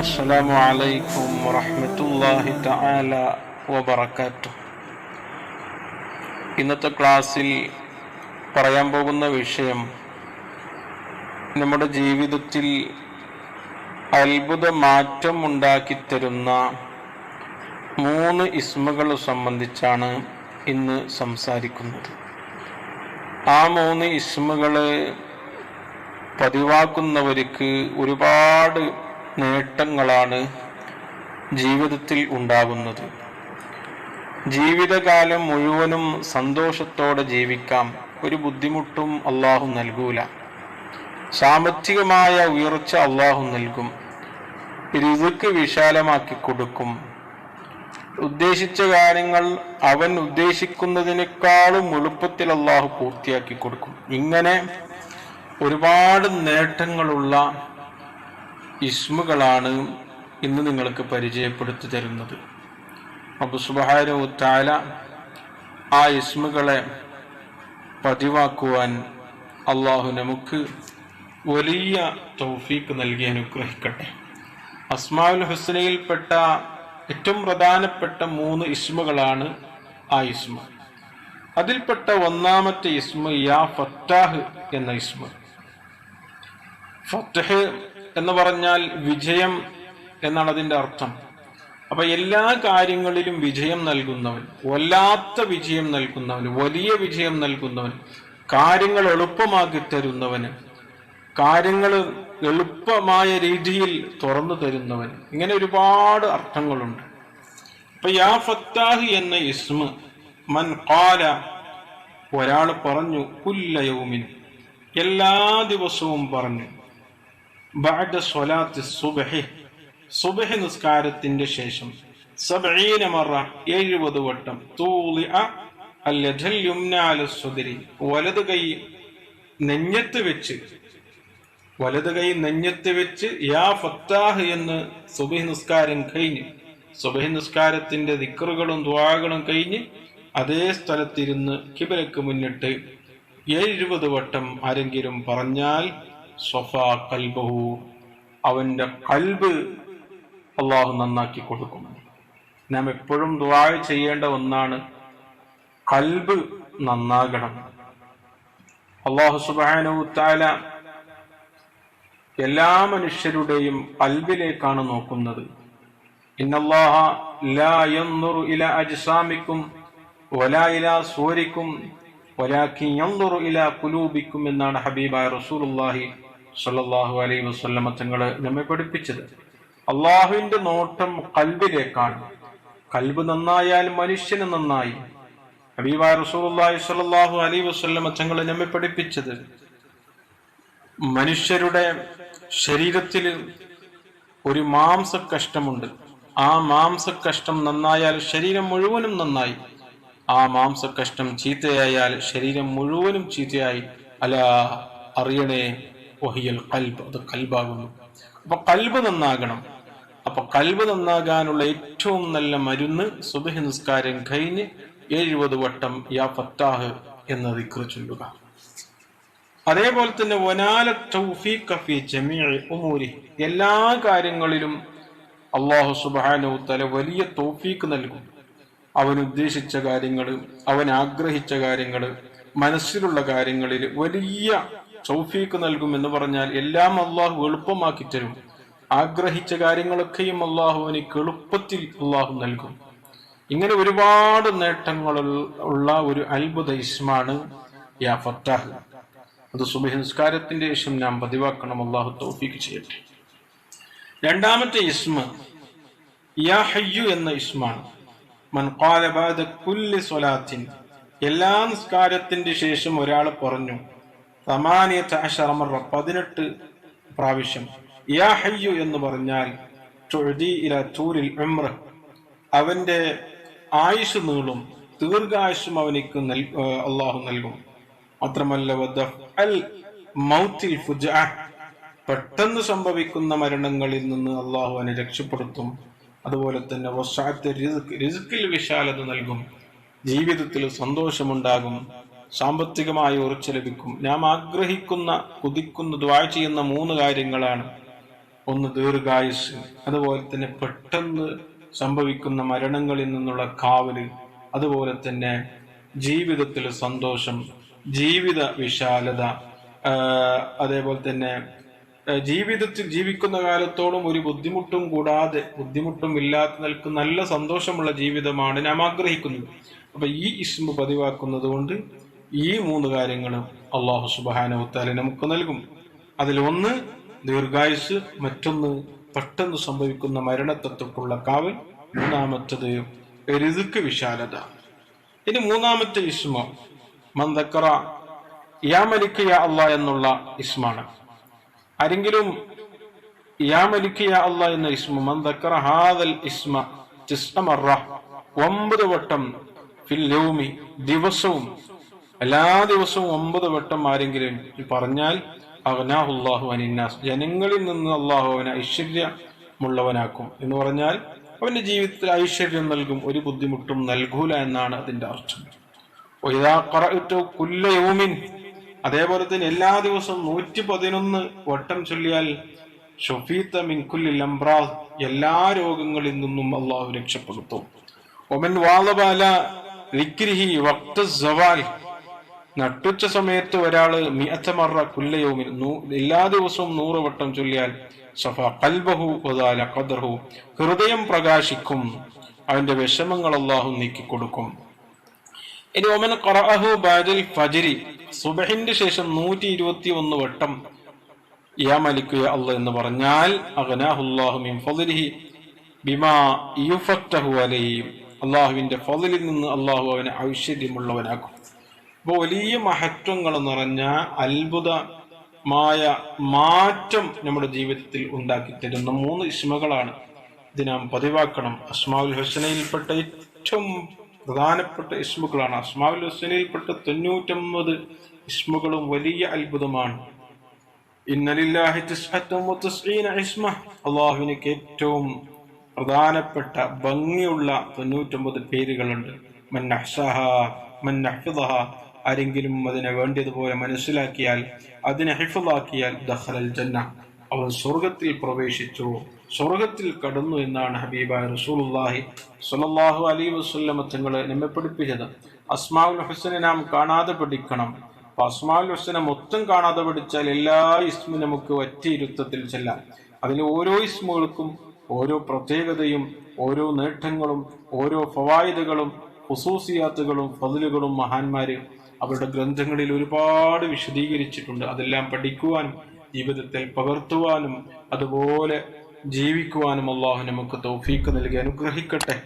السلام عليكم ورحمة الله تعالى وبركاته ഇന്നത്തെ ക്ലാസ്സിൽ പറയാൻ പോകുന്ന വിഷയം നമ്മുടെ ജീവിതത്തിൽ അത്ഭുത മാറ്റം ഉണ്ടാക്കി തരുന്ന മൂന്ന് ഇസ്മുകൾ സംബന്ധിച്ചാണ് ഇന്ന് സംസാരിക്കുന്നത് ആ മൂന്ന് ഇസ്മുകൾ പതിവാക്കുന്നവർക്ക് ഒരുപാട് നേട്ടങ്ങളാണ് ജീവിതത്തിൽ ഉണ്ടാകുന്നത്. ജീവിതകാലം മുഴുവനും സന്തോഷത്തോടെ ജീവിക്കാം. ഒരു ബുദ്ധിമുട്ടും അള്ളാഹു നൽകൂല. സാമ്പത്തികമായ ഉയർച്ച അള്ളാഹു നൽകും. രിസുക്ക് വിശാലമാക്കി കൊടുക്കും. ഉദ്ദേശിച്ച കാര്യങ്ങൾ അവൻ ഉദ്ദേശിക്കുന്നതിനേക്കാളും എളുപ്പത്തിൽ അള്ളാഹു പൂർത്തിയാക്കി കൊടുക്കും. ഇങ്ങനെ ഒരുപാട് നേട്ടങ്ങളുള്ള ഇസ്മുകളാണ് ഇന്ന് നിങ്ങൾക്ക് പരിചയപ്പെടുത്തി തരുന്നത്. അബു സുബാനു താല ആ ഇസ്മുകളെ പതിവാക്കുവാൻ അള്ളാഹു നമുക്ക് വലിയ തൗഫീക്ക് നൽകി അനുഗ്രഹിക്കട്ടെ. അസ്മാഉൽ ഹുസ്നയിൽപ്പെട്ട ഏറ്റവും പ്രധാനപ്പെട്ട മൂന്ന് ഇസ്മുകളാണ് ആ ഇസ്മ. അതിൽപ്പെട്ട ഒന്നാമത്തെ ഇസ്മ യാ ഫത്താഹ് എന്ന ഇസ്മ. ഫത്തഹ് എന്ന് പറഞ്ഞാൽ വിജയം എന്നാണ് അതിന്റെ അർത്ഥം. അപ്പൊ എല്ലാ കാര്യങ്ങളിലും വിജയം നൽകുന്നവൻ വല്ലാത്ത വിജയം നൽകുന്നവൻ വലിയ വിജയം നൽകുന്നവൻ കാര്യങ്ങൾ എളുപ്പമാക്കി തരുന്നവന് കാര്യങ്ങൾ എളുപ്പമായ രീതിയിൽ തുറന്നു തരുന്നവൻ. ഇങ്ങനെ ഒരുപാട് അർത്ഥങ്ങളുണ്ട്. അപ്പൊ യാ ഫത്താഹ് എന്ന ഇസ്മ മൻ കാല ഒരാൾ പറഞ്ഞു കുല്ലയൗമിൻ എല്ലാ ദിവസവും പറഞ്ഞു ബഅദ സുബഹി നിസ്കാരത്തിന്റെ ശേഷം സബീന മറ എഴുപത് വട്ടം തൂലി അൽ യദൽ യുംന അല സുദരി വലത് കൈ നെഞ്ഞത്ത് വെച്ച് വലത് കൈ നെഞ്ഞത്ത് വെച്ച് യാ ഫത്താഹ് എന്ന് സുബഹി നിസ്കാരം കഴിഞ്ഞ് സുബഹി നിസ്കാരത്തിന്റെ ദിക്കറുകളും ദ്വാകളും കഴിഞ്ഞ് അതേ സ്ഥലത്തിരുന്ന് കിബലക്ക് മുന്നിട്ട് എഴുപത് വട്ടം ആരെങ്കിലും പറഞ്ഞാൽ സ്വഫ കൽബഹു അവന്റെ കൽബ് അള്ളാഹു നന്നാക്കി കൊടുക്കും. നാം എപ്പോഴും ദുആ ചെയ്യേണ്ട ഒന്നാണ് കൽബ് നന്നാകണം. അള്ളാഹു സുബാനു താല എല്ലാ മനുഷ്യരുടെയും കൽബിലേക്കാണ് നോക്കുന്നത്. ഇന്നല്ലാഹ ലാ വലാ എന്നാണ് ഹബീബായ റസൂലുള്ളാഹി സല്ലല്ലാഹു അലൈ വസല്ലമ തങ്ങൾ നമ്മെ പഠിപ്പിച്ചത്. അള്ളാഹുവിന്റെ നോട്ടം കൽബിലേക്കാണ്. കൽബ് നന്നായാൽ മനുഷ്യന് നന്നായി. ഹബീബായ അലൈഹി വസല്ലമ നമ്മെ പഠിപ്പിച്ചത്. മനുഷ്യരുടെ ശരീരത്തിൽ ഒരു മാംസ കഷ്ടമുണ്ട് ആ മാംസ കഷ്ടം നന്നായാൽ ശരീരം മുഴുവനും നന്നായി. ആ മാംസ കഷ്ടം ചീത്തയായാൽ ശരീരം മുഴുവനും ചീത്തയായി. അല അറിയണേ ഒഹിയൽ കൽബ് അത് കൽബാകുന്നു അപ്പൊ കൽബ് നന്നാകണം. അപ്പൊ കൽബ് നന്നാകാനുള്ള ഏറ്റവും നല്ല മരുന്ന് സുബഹി നിസ്കാരം കഴിഞ്ഞ് എഴുപത് വട്ടം യാ ഫത്താഹ് എന്ന ദിക്ർ ചൊല്ലുക. അതേപോലെ തന്നെ വനാല ജമീഇ ഉമൂരി എല്ലാ കാര്യങ്ങളിലും അള്ളാഹു സുബ്ഹാനഹു തല വലിയ തൗഫീഖ് നൽകും. അവൻ ഉദ്ദേശിച്ച കാര്യങ്ങൾ അവൻ ആഗ്രഹിച്ച കാര്യങ്ങൾ മനസ്സിലുള്ള കാര്യങ്ങളിൽ വലിയ തൗഫീഖ് നൽകും എന്ന് പറഞ്ഞാൽ എല്ലാം അള്ളാഹു എളുപ്പമാക്കി തരും. ആഗ്രഹിച്ച കാര്യങ്ങളൊക്കെയും അള്ളാഹു എനിക്ക് എളുപ്പത്തിൽ അള്ളാഹു നൽകും. ഇങ്ങനെ ഒരുപാട് നേട്ടങ്ങൾ ഉള്ള ഒരു അത്ഭുത ഇസ്മാണ് യാ ഫത്താഹ്. അത് സുബഹി നിസ്കാരത്തിന്റെ ശേഷം പതിവാക്കണം. അള്ളാഹു തൗഫീഖ് ചെയ്യട്ടെ. രണ്ടാമത്തെ ഇസ്മ യാ ഹയ്യു എന്ന ഇസ്മാണ്. മൻ ഖാല ബഅദ കുല്ലി സ്വലാത്തിൻ. എല്ലാ നിസ്കാരത്തിന്റെ ശേഷം ഒരാൾ പറഞ്ഞു സമാനിയത്ത് അഷറമറ പതിനെട്ട് പ്രാവശ്യം. യാ ഹയ്യു എന്ന് പറഞ്ഞാൽ തൂരിൽ അവന്റെ ആയുസ് നീളും ദീർഘായുസും അവനിക്ക് അള്ളാഹു നൽകും. മാത്രമല്ല പെട്ടെന്ന് സംഭവിക്കുന്ന മരണങ്ങളിൽ നിന്ന് അള്ളാഹു അവനെ രക്ഷപ്പെടുത്തും. അതുപോലെ തന്നെ റിസ്കിൽ വിശാലത നൽകും. ജീവിതത്തിൽ സന്തോഷമുണ്ടാകും. സാമ്പത്തികമായ ഉറച്ച ലഭിക്കും. നാം ആഗ്രഹിക്കുന്ന കുതിക്കുന്ന ദ്വാ ചെയ്യുന്ന മൂന്ന് കാര്യങ്ങളാണ്. ഒന്ന് ദീർഘായുസ് അതുപോലെ തന്നെ പെട്ടെന്ന് സംഭവിക്കുന്ന മരണങ്ങളിൽ നിന്നുള്ള കാവൽ അതുപോലെ തന്നെ ജീവിതത്തിൽ സന്തോഷം ജീവിത വിശാലത അതേപോലെ തന്നെ ജീവിതത്തിൽ ജീവിക്കുന്ന കാലത്തോളം ഒരു ബുദ്ധിമുട്ടും കൂടാതെ ബുദ്ധിമുട്ടും ഇല്ലാതെ നിൽക്കുന്ന നല്ല സന്തോഷമുള്ള ജീവിതമാണ് നാം ആഗ്രഹിക്കുന്നത്. അപ്പൊ ഈ ഇസ്മ പതിവാക്കുന്നത് കൊണ്ട് ഈ മൂന്ന് കാര്യങ്ങളും അള്ളാഹു സുബാനവത്താലെ നമുക്ക് നൽകും. അതിൽ ഒന്ന് ദീർഘായുസ് മറ്റൊന്ന് പെട്ടെന്ന് സംഭവിക്കുന്ന മരണത്തെ തൊട്ടുള്ള കാവൽ മൂന്നാമത്തത് എരുതുക്ക് വിശാലത. ഇനി മൂന്നാമത്തെ ഇസ്മ മന്ദക്കറ യാ മലിക്ക് യാ അള്ളാ എന്നുള്ള ഇസ്മാണ്. ആരെങ്കിലും യാ മലിക്ക് യാ അള്ളാ എന്ന ഇസ്മ മന്ദക്കറ ഹാദൽ ഇസ്മ ചിസ്മറ ഒമ്പത് വട്ടം ഫിൽ ദിവസവും എല്ലാ ദിവസവും ഒമ്പത് വട്ടം ആരെങ്കിലും പറഞ്ഞാൽ അഗ്നാഹുല്ലാഹു അനിന്നാസ് ജനങ്ങളിൽ നിന്ന് അള്ളാഹു അവനെ ഐശ്വര്യമുള്ളവനാക്കും എന്ന് പറഞ്ഞാൽ അവന്റെ ജീവിതത്തിൽ ഐശ്വര്യം നൽകും ഒരു ബുദ്ധിമുട്ടും നൽകൂല എന്നാണ് അതിന്റെ അർത്ഥം. കുല്ലയോമിൻ അതേപോലെ തന്നെ എല്ലാ ദിവസവും നൂറ്റി പതിനൊന്ന് വട്ടം ചൊല്ലിയാൽ ഷഫീത്ത മിൻ കുല്ലി ലംബ്രാസ് എല്ലാ രോഗങ്ങളിൽ നിന്നും അള്ളാഹു രക്ഷപ്പെടുത്തും. ഒമൻ വാളബാല വിക്രിഹി വക്ത സവാൽ നട്ടുച്ച സമയത്ത് ഒരാൾ മിയത്തമറ കുല്ലയൗമിൻ നൂ- എല്ലാ ദിവസവും നൂറ് വട്ടം ചൊല്ലിയാൽ സഫ കൽബഹു വദാല കദർഹു ഹൃദയം പ്രകാശിക്കും. അവന്റെ വിഷമങ്ങൾ അള്ളാഹു നീക്കിക്കൊടുക്കും. ഇനി ഒമൻ ഖറഅഹു ബാദൽ ഫജ്രി. സുബഹിന്റെ ശേഷം നൂറ്റി ഇരുപത്തി ഒന്ന് വട്ടം യാ മലിക്കു അല്ല അല്ലാ എന്ന് പറഞ്ഞാൽ അഗ്നാഹുല്ലാഹു മിൻ ഫളിഹി ബിമാ യുഫത്തഹു അലൈഹി. അള്ളാഹുവിന്റെ ഫലിൽ നിന്ന് അള്ളാഹു അവനെ ഐശ്വര്യമുള്ളവനാക്കും അപ്പോൾ വലിയ മഹത്വങ്ങൾ നിറഞ്ഞ അത്ഭുതമായ മാറ്റം നമ്മുടെ ജീവിതത്തിൽ ഉണ്ടാക്കി തരുന്ന മൂന്ന് ഇസ്മകളാണ്. ഇത് നാം പതിവാക്കണം. അസ്മാവുൽ ഹുസനയിൽപ്പെട്ട ഏറ്റവും പ്രധാനപ്പെട്ട ഇസ്മുകളാണ്. അസ്മാവുൽ ഹുസനയിൽപ്പെട്ട തൊണ്ണൂറ്റൊമ്പത് ഇസ്മുകളും വലിയ അത്ഭുതമാണ്. അള്ളാഹുവിനക്ക് ഏറ്റവും പ്രധാനപ്പെട്ട ഭംഗിയുള്ള തൊണ്ണൂറ്റൊമ്പത് പേരുകളുണ്ട്. മൻ അഹ്സഹ മൻ അഹ്ഫിദഹ ആരെങ്കിലും അതിനെ വേണ്ടതുപോലെ മനസ്സിലാക്കിയാൽ അതിനെ ഹിഫലാക്കിയാൽ ദഹ്റൽ ജന്ന. അവൻ സ്വർഗത്തിൽ പ്രവേശിച്ചു. സ്വർഗത്തിൽ കടന്നു എന്നാണ് ഹബീബായ റസൂലുല്ലാഹി സുലല്ലാഹു അലൈഹി വസല്ലമ തങ്ങളെ നമ്മെ പഠിപ്പിച്ചത് അസ്മാഉൽ ഹുസനെ നാം കാണാതെ പഠിക്കണം. അപ്പൊ അസ്മാഉൽ ഹുസനെ മൊത്തം കാണാതെ പഠിച്ചാൽ എല്ലാ ഇസ്മും നമുക്ക് ഒറ്റയിരുത്തത്തിൽ ചെല്ലാം. അതിലെ ഓരോ ഇസ്മുകൾക്കും ഓരോ പ്രത്യേകതയും ഓരോ നേട്ടങ്ങളും ഓരോ ഫവായിദുകളും ഹുസൂസിയാത്തുകളും ഫതിലുകളും മഹാന്മാര് അവരുടെ ഗ്രന്ഥങ്ങളിൽ ഒരുപാട് വിശദീകരിച്ചിട്ടുണ്ട്. അതെല്ലാം പഠിക്കുവാനും ജീവിതത്തിൽ പകർത്തുവാനും അതുപോലെ ജീവിക്കുവാനും അള്ളാഹു നമുക്ക് തൗഫീക്ക് നൽകി അനുഗ്രഹിക്കട്ടെ.